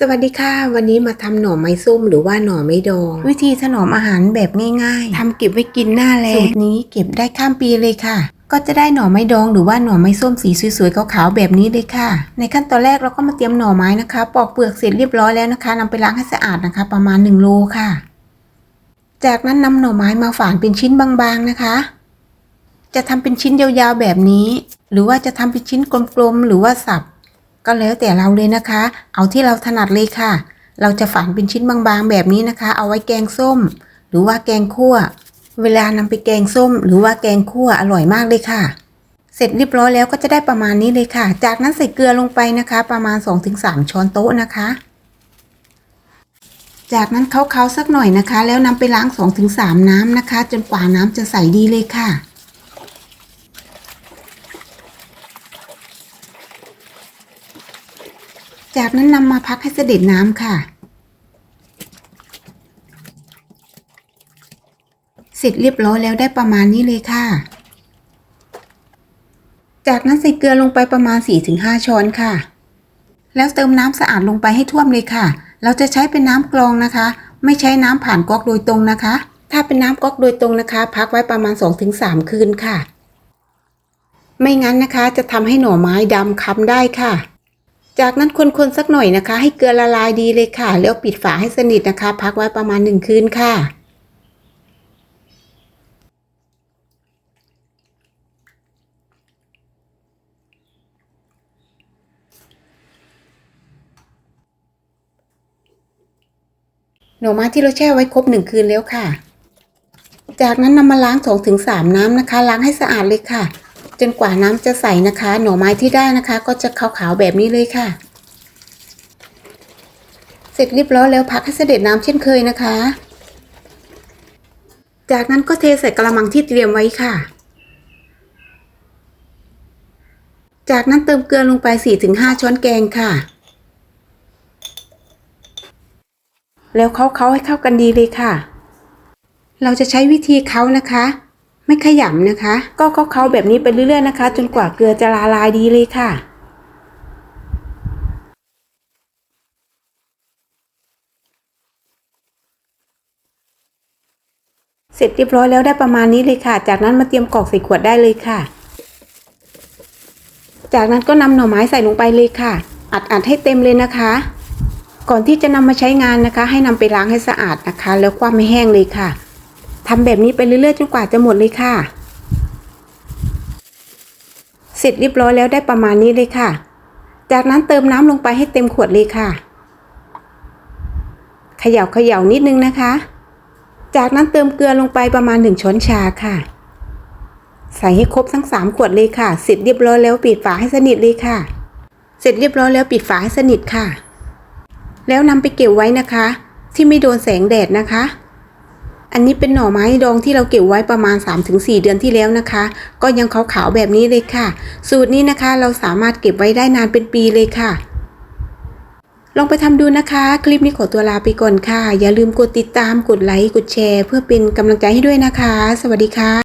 สวัสดีค่ะ วันนี้มาทำหน่อไม้ส้มหรือว่าหน่อไม้ดอง วิธีถนอมอาหารแบบง่ายๆทำเก็บไว้กินหน้าแล้งสูตรนี้เก็บได้ข้ามปีเลยค่ะ ก็จะได้หน่อไม้ดองหรือว่าหน่อไม้ส้มสีสวยๆขาวๆแบบนี้เลยค่ะ ในขั้นตอนแรกเราก็มาเตรียมหน่อไม้นะคะ ปอกเปลือกเสร็จเรียบร้อยแล้วนะคะนำไปล้างให้สะอาดนะคะ ประมาณ1โลค่ะ จากนั้นนำหน่อไม้มาฝานเป็นชิ้นบางๆนะคะ จะทำเป็นชิ้นยาวๆแบบนี้ หรือว่าจะทำเป็นชิ้นกลมๆหรือว่าสับ ก็แล้วแต่เราเลยนะคะ เอาที่เราถนัดเลยค่ะ เราจะฝานเป็นชิ้นบางๆแบบนี้นะคะ เอาไว้แกงส้ม หรือว่าแกงคั่ว เวลานำไปแกงส้ม หรือว่าแกงคั่วอร่อยมากเลยค่ะ เสร็จเรียบร้อยแล้วก็จะได้ประมาณนี้เลยค่ะ จากนั้นใส่เกลือลงไปนะคะ ประมาณ 2-3 ช้อนโต๊ะนะคะ จากนั้นเคล้าๆสักหน่อยนะคะ แล้วนำไปล้าง 2-3 น้ำนะคะ จนกว่าน้ำจะใสดีเลยค่ะ จากนั้นนำมาพักให้เสด็จน้ำค่ะ เสร็จเรียบร้อยแล้วได้ประมาณนี้เลยค่ะ จากนั้นใส่เกลือลงไปประมาณ 4-5 ช้อนค่ะ แล้วเติมน้ำสะอาดลงไปให้ท่วมเลยค่ะ เราจะใช้เป็นน้ำกรองนะคะ ไม่ใช้น้ำผ่านก๊อกโดยตรงนะคะ ถ้าเป็นน้ำก๊อกโดยตรงนะคะ พักไว้ประมาณ 2-3 คืนค่ะ ไม่งั้นนะคะจะทำให้หน่อไม้ดำค้ำได้ค่ะ จากนั้นคนๆสักหน่อยนะคะ ให้เกลือละลายดีเลยค่ะ แล้วปิดฝาให้สนิทนะคะ พักไว้ประมาณหนึ่งคืนค่ะหน่อไม้ที่เราแช่ไว้ครบหนึ่งคืนแล้วค่ะ จากนั้นนำมาล้าง2อถึงสน้ำนะคะ ล้างให้สะอาดเลยค่ะ จนกว่าน้ำจะใสนะคะ หน่อไม้ที่ได้นะคะ ก็จะขาวๆแบบนี้เลยค่ะ เสร็จเรียบร้อยแล้วพักให้เสด็จน้ำเช่นเคยนะคะ จากนั้นก็เทใส่กระมังที่เตรียมไว้ค่ะ จากนั้นเติมเกลือลงไป 4-5 ช้อนแกงค่ะ แล้วเคล้าๆให้เข้ากันดีเลยค่ะเราจะใช้วิธีเค้านะคะ ไม่ขยำนะคะ ก็เคล้าๆแบบนี้ไปเรื่อยๆนะคะ จนกว่าเกลือจะละลายดีเลยค่ะเสร็จเรียบร้อยแล้วได้ประมาณนี้เลยค่ะ จากนั้นมาเตรียมกรอกใส่ขวดได้เลยค่ะ จากนั้นก็นำหน่อไม้ใส่ลงไปเลยค่ะ อัดอัดให้เต็มเลยนะคะ ก่อนที่จะนำมาใช้งานนะคะ ให้นำไปล้างให้สะอาดนะคะ แล้วคว่ำให้แห้งเลยค่ะ ทำแบบนี้ไปเรื่อยๆจนกว่าจะหมดเลยค่ะ เสร็จเรียบร้อยแล้วได้ประมาณนี้เลยค่ะ จากนั้นเติมน้ำลงไปให้เต็มขวดเลยค่ะเขย่าเขย่านิดนึงนะคะ จากนั้นเติมเกลือลงไปประมาณ 1 ช้อนชาค่ะ ใส่ให้ครบทั้ง 3 ขวดเลยค่ะ เสร็จเรียบร้อยแล้วปิดฝาให้สนิทเลยค่ะ เสร็จเรียบร้อยแล้วปิดฝาให้สนิทค่ะ แล้วนำไปเก็บไว้นะคะ ที่ไม่โดนแสงแดดนะคะ อันนี้เป็นหน่อไม้ดองที่เราเก็บไว้ประมาณ 3-4 เดือนที่แล้วนะคะ ก็ยังขาวๆแบบนี้เลยค่ะ สูตรนี้นะคะเราสามารถเก็บไว้ได้นานเป็นปีเลยค่ะ ลองไปทำดูนะคะ คลิปนี้ขอตัวลาไปก่อนค่ะ อย่าลืมกดติดตามกดไลค์กดแชร์ เพื่อเป็นกำลังใจให้ด้วยนะคะ สวัสดีค่ะ